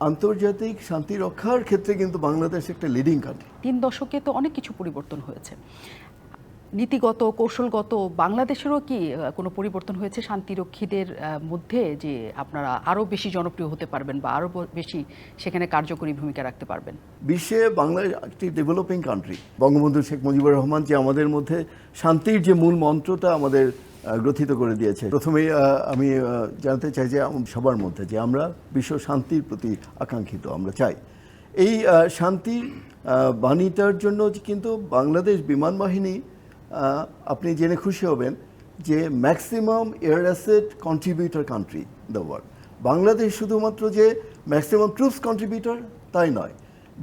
আন্তর্জাতিক শান্তি রক্ষার ক্ষেত্রে কিন্তু বাংলাদেশ একটা লিডিং কান্ট্রি তিন দশকে তো অনেক কিছু পরিবর্তন হয়েছে। নীতিগত কৌশলগত বাংলাদেশেরও কি কোনো পরিবর্তন হয়েছে? শান্তিরক্ষীদের মধ্যে যে আপনারা আরও বেশি জনপ্রিয় হতে পারবেন বা আরও বেশি সেখানে কার্যকরী ভূমিকা রাখতে পারবেন? বিশ্বে বাংলাদেশ একটি ডেভেলপিং কান্ট্রি বঙ্গবন্ধু শেখ মুজিবুর রহমান যে আমাদের মধ্যে শান্তির যে মূল মন্ত্রটা আমাদের গ্রথিত করে দিয়েছে। প্রথমেই আমি জানতে চাই যে সবার মধ্যে যে আমরা বিশ্ব শান্তির প্রতি আকাঙ্ক্ষিত আমরা চাই। এই আহ, শান্তির বাণীটার জন্য কিন্তু বাংলাদেশ বিমান বাহিনী আপনি জেনে খুশি হবেন যে maximum air asset contributor country the world Bangladesh শুধুমাত্র যে ম্যাক্সিমাম ট্রুপস কন্ট্রিবিউটর তাই নয়।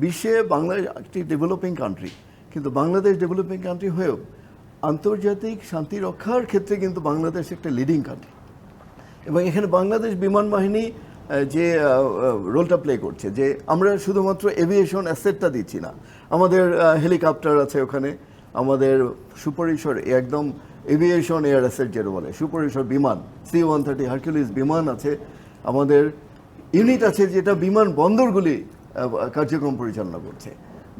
বিশ্বে বাংলাদেশ একটি ডেভেলপিং কান্ট্রি কিন্তু বাংলাদেশ ডেভেলপিং কান্ট্রি হয়েও আন্তর্জাতিক শান্তি রক্ষার ক্ষেত্রে কিন্তু বাংলাদেশ একটা লিডিং কান্ট্রি এবং এখানে বাংলাদেশ বিমান বাহিনী যে রোলটা প্লে করছে, যে আমরা শুধুমাত্র এভিয়েশন অ্যাসেটটা দিচ্ছি না। আমাদের হেলিকপ্টার আছে ওখানে, আমাদের সুপরিসর একদম এভিয়েশন এয়ার অ্যাসেট যেটা বলে সুপরিসর বিমান সি ওয়ান থার্টি হার্কুলিস বিমান আছে। আমাদের ইউনিট আছে যেটা বিমান বন্দরগুলি কার্যক্রম পরিচালনা করছে।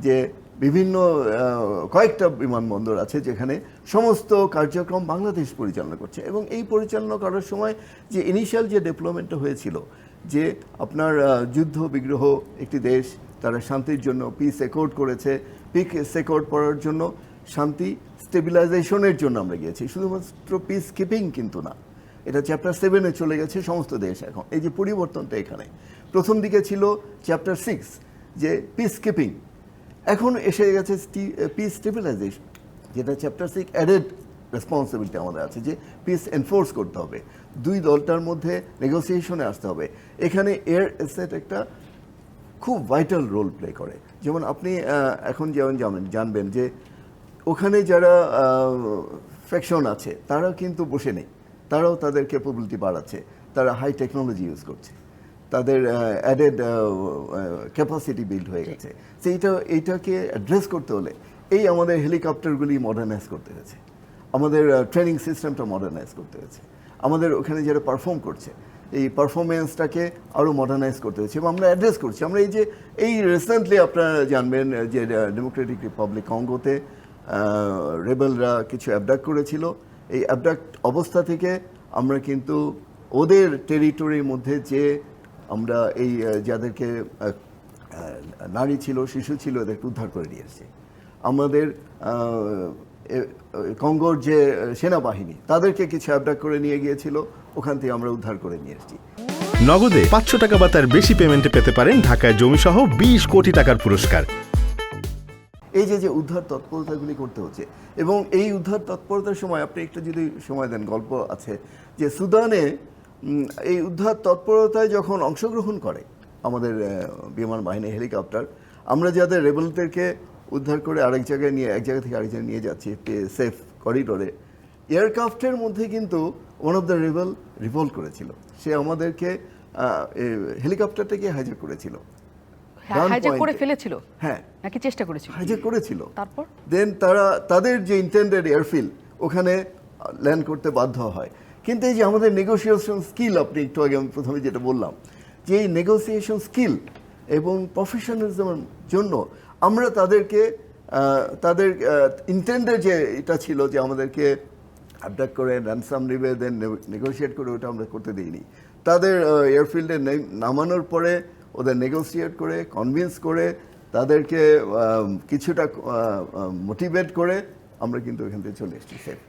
যে বিভিন্ন কয়েকটা বিমানবন্দর আছে যেখানে সমস্ত কার্যক্রম বাংলাদেশ পরিচালনা করছে এবং এই পরিচালনা করার সময় যে ইনিশিয়াল যে ডেভেলপমেন্টটা হয়েছিল, যে আপনার যুদ্ধ বিগ্রহ একটি দেশ, তারা শান্তির জন্য পিস একর্ড করেছে পিক সেকর্ড করার জন্য শান্তি স্টেবিলাইজেশনের জন্য আমরা গিয়েছি। শুধুমাত্র পিস কিপিং কিন্তু না, এটা চ্যাপ্টার সেভেনে চলে গেছে সমস্ত দেশ এখন। এই যে পরিবর্তনটা এখানে, প্রথম দিকে ছিল চ্যাপ্টার সিক্স যে পিস কিপিং এখন এসে গেছে পিস স্টেবিলাইজেশন যেটা চ্যাপ্টার সিক্স অ্যাডেড রেসপন্সিবিলিটি আমাদের আছে যে পিস এনফোর্স করতে হবে। দুই দলটার মধ্যে নেগোসিয়েশনে আসতে হবে। এখানে এয়ার এসেট একটা খুব ভাইটাল রোল প্লে করে। যেমন আপনি এখন যেমন জানেন, জানবেন যে ওখানে যারা ফ্যাকশন আছে তারা কিন্তু বসে নেই। তারাও তাদের ক্যাপাবিলিটি বাড়াচ্ছে। তারা হাই টেকনোলজি ইউজ করছে। তাদের অ্যাডেড ক্যাপাসিটি বিল্ড হয়ে গেছে। সেইটা এইটাকে অ্যাড্রেস করতে হলে এই আমাদের হেলিকপ্টারগুলি মডার্নাইজ করতে হয়েছে। আমাদের ট্রেনিং সিস্টেমটা মডার্নাইজ করতে হয়েছে। আমাদের ওখানে যারা পারফর্ম করছে এই পারফরমেন্সটাকে আরও মডার্নাইজ করতে হয়েছে এবং আমরা অ্যাড্রেস করছি। আমরা এই যে এই রিসেন্টলি আপনারা জানবেন যে ডেমোক্রেটিক রিপাবলিক কঙ্গোতে রেবেলরা কিছু অ্যাবডাক্ট করেছিল। এই অ্যাবডাক্ট অবস্থা থেকে আমরা কিন্তু ওদের টেরিটরির মধ্যে যে আমরা এই যাদেরকে নারী ছিল শিশু ছিল এদেরকে উদ্ধার করে নিয়ে এসেছি। আমাদের কঙ্গোর যে সেনাবাহিনী তাদেরকে কিছু অ্যাবডাক্ট করে নিয়ে গিয়েছিল ওখান থেকে আমরা উদ্ধার করে নিয়ে এসেছি। নগদে পাঁচশো টাকা বা তার বেশি পেমেন্টে পেতে পারেন ঢাকায় জমিসহ বিশ কোটি টাকার পুরস্কার। এই যে যে উদ্ধার তৎপরতাগুলি করতে হচ্ছে এবং এই উদ্ধার তৎপরতার সময় আপনি একটু যদি সময় দেন গল্প আছে যে সুদানে এই উদ্ধার তৎপরতায় যখন অংশগ্রহণ করে আমাদের বিমান বাহিনী হেলিকপ্টার আমরা যাদের রেবেলদেরকে উদ্ধার করে আরেক জায়গায় নিয়ে এক জায়গা থেকে আরেক জায়গায় নিয়ে যাচ্ছি সেফ করিডোরে এয়ারক্রাফটের মধ্যে কিন্তু one of the rebel revolve করেছিল। সে আমাদেরকে হেলিকপ্টারটাকে হাইজ্যাক করেছিল। হাইজ্যাক করে ফেলেছিল? হ্যাঁ। নাকি চেষ্টা করেছিল? হাইজ্যাক করেছিল। তারপর? দেন তারা তাদের যে ইন্টেন্ডেড এয়ারফিল্ড ওখানে ল্যান্ড করতে বাধ্য হয়। কিন্তু এই যে আমাদের নেগোসিয়েশন স্কিল আপনি একটু আগে আমি প্রথমে যেটা বললাম, যে এই নেগোসিয়েশন স্কিল এবং প্রফেশনালিজমের জন্য আমরা তাদেরকে তাদের ইন্টেন্ডেড যে এটা ছিল যে আমাদেরকে অ্যাবডাক্ট করে র্যানসাম নিবে দেন নেগোসিয়েট করে, ওটা আমরা করতে দিইনি। তাদের এয়ারফিল্ডে নামানোর পরে ওদের নেগোসিয়েট করে কনভিন্স করে, তাদেরকে কিছুটা মোটিভেট করে আমরা কিন্তু এখান থেকে চলে এসেছি সেফ